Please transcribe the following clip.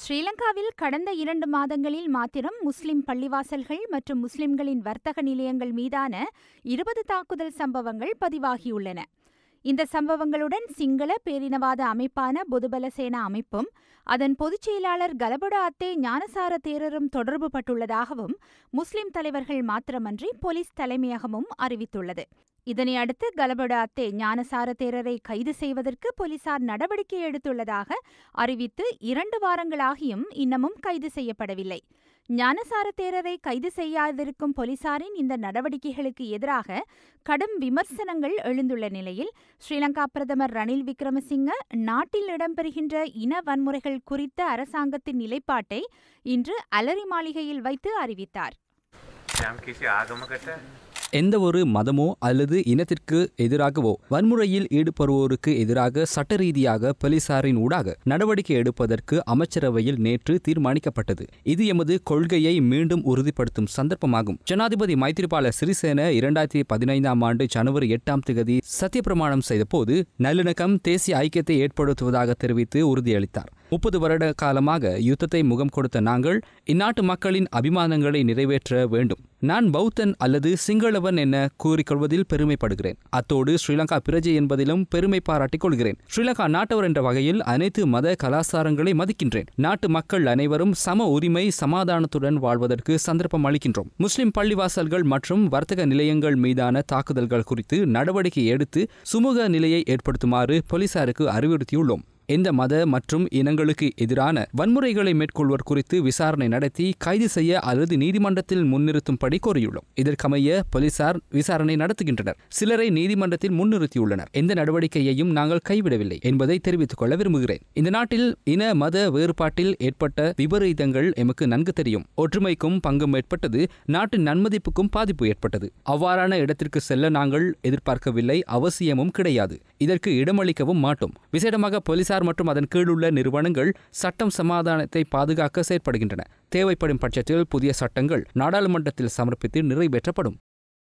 ஸ்ரீலங்காவில் கடந்த இரண்டு மாதங்களில் மாத்திரம் முஸ்லிம் பள்ளிவாசல்கள் மற்றும் முஸ்லிம்களின் வர்த்தக நிலையங்கள் மீதான இருபது தாக்குதல் சம்பவங்கள் பதிவாகியுள்ளன. இந்த சம்பவங்களுடன் சிங்கள பேரினவாத அமைப்பான பொதுபல சேனா அமைப்பும் அதன் பொதுச் செயலாளர் கலபட அத்தே ஞானசார தேரரும் தொடர்பு பட்டுள்ளதாகவும் முஸ்லிம் தலைவர்கள் மாத்திரமன்றி போலீஸ் தலைமையகமும் அறிவித்துள்ளது. இதனையடுத்து கலபட அத்தே ஞானசார தேரரை கைது செய்வதற்கு போலீசார் நடவடிக்கை எடுத்துள்ளதாக அறிவித்து இரண்டு வாரங்களாகியும் இன்னமும் கைது செய்யப்படவில்லை. ஞானசார தேரரை கைது செய்யாதிருக்கும் போலீசாரின் இந்த நடவடிக்கைகளுக்கு எதிராக கடும் விமர்சனங்கள் எழுந்துள்ள நிலையில் ஸ்ரீலங்கா பிரதமர் ரணில் விக்ரமசிங்க நாட்டில் இடம்பெறுகின்ற இன வன்முறைகள் குறித்த அரசாங்கத்தின் நிலைப்பாட்டை இன்று அலரி மாளிகையில் வைத்து அறிவித்தார். எந்த ஒரு மதமோ அல்லது இனத்திற்கு எதிராகவோ வன்முறையில் ஈடுபடுவோருக்கு எதிராக சட்ட ரீதியாக போலீசாரின் ஊடாக நடவடிக்கை எடுப்பதற்கு அமைச்சரவையில் நேற்று தீர்மானிக்கப்பட்டது. இது எமது கொள்கையை மீண்டும் உறுதிப்படுத்தும் சந்தர்ப்பமாகும். ஜனாதிபதி மைத்திரிபால சிறிசேன இரண்டாயிரத்தி பதினைந்தாம் ஆண்டு ஜனவரி எட்டாம் தேதி சத்தியப்பிரமாணம் செய்தபோது நல்லிணக்கம் தேசிய ஐக்கியத்தை ஏற்படுத்துவதாக தெரிவித்து உறுதியளித்தார். முப்பது வருட காலமாக யுத்தத்தை முகம் கொடுத்த நாங்கள் இந்நாட்டு மக்களின் அபிமானங்களை நிறைவேற்ற வேண்டும். நான் பௌத்தன் அல்லது சிங்களவன் என கூறிக்கொள்வதில் பெருமைப்படுகிறேன். அத்தோடு ஸ்ரீலங்கா பிரஜை என்பதிலும் பெருமை பாராட்டிக் கொள்கிறேன். ஸ்ரீலங்கா நாட்டவர் என்ற வகையில் அனைத்து மத கலாச்சாரங்களை மதிக்கின்றேன். நாட்டு மக்கள் அனைவரும் சம உரிமை சமாதானத்துடன் வாழ்வதற்கு சந்தர்ப்பம் அளிக்கின்றோம். முஸ்லிம் பள்ளிவாசல்கள் மற்றும் வர்த்தக நிலையங்கள் மீதான தாக்குதல்கள் குறித்து நடவடிக்கை எடுத்து சுமூக நிலையை ஏற்படுத்துமாறு போலீசாருக்கு அறிவுறுத்தியுள்ளோம். எந்த மத மற்றும் இனங்களுக்கு எதிரான வன்முறைகளை மேற்கொள்வர் குறித்து விசாரணை நடத்தி கைது செய்ய அல்லது நீதிமன்றத்தில் முன்னிறுத்தும்படி கோரியுள்ளோம். இதற்கமைய போலீசார் விசாரணை நடத்துகின்றனர். சிலரை நீதிமன்றத்தில் முன்னிறுத்தியுள்ளனர். எந்த நடவடிக்கையையும் நாங்கள் கைவிடவில்லை என்பதை தெரிவித்துக் கொள்ள விரும்புகிறேன். இந்த நாட்டில் இன மத வேறுபாட்டில் ஏற்பட்ட விபரீதங்கள் எமக்கு நன்கு தெரியும். ஒற்றுமைக்கும் பங்கும் ஏற்பட்டது. நாட்டின் நன்மதிப்புக்கும் பாதிப்பு ஏற்பட்டது. அவ்வாறான இடத்திற்கு செல்ல நாங்கள் எதிர்பார்க்கவில்லை. அவசியமும் கிடையாது. இதற்கு இடமளிக்கவும் மாட்டோம். விசேடமாக போலீசார் மற்றும் அதன் கீழுள்ள நிறுவனங்கள் சட்டம் சமாதானத்தை பாதுகாக்க செயற்படுகின்றன. தேவைப்படும் பட்சத்தில் புதிய சட்டங்கள் நாடாளுமன்றத்தில் சமர்ப்பித்து நிறைவேற்றப்படும்.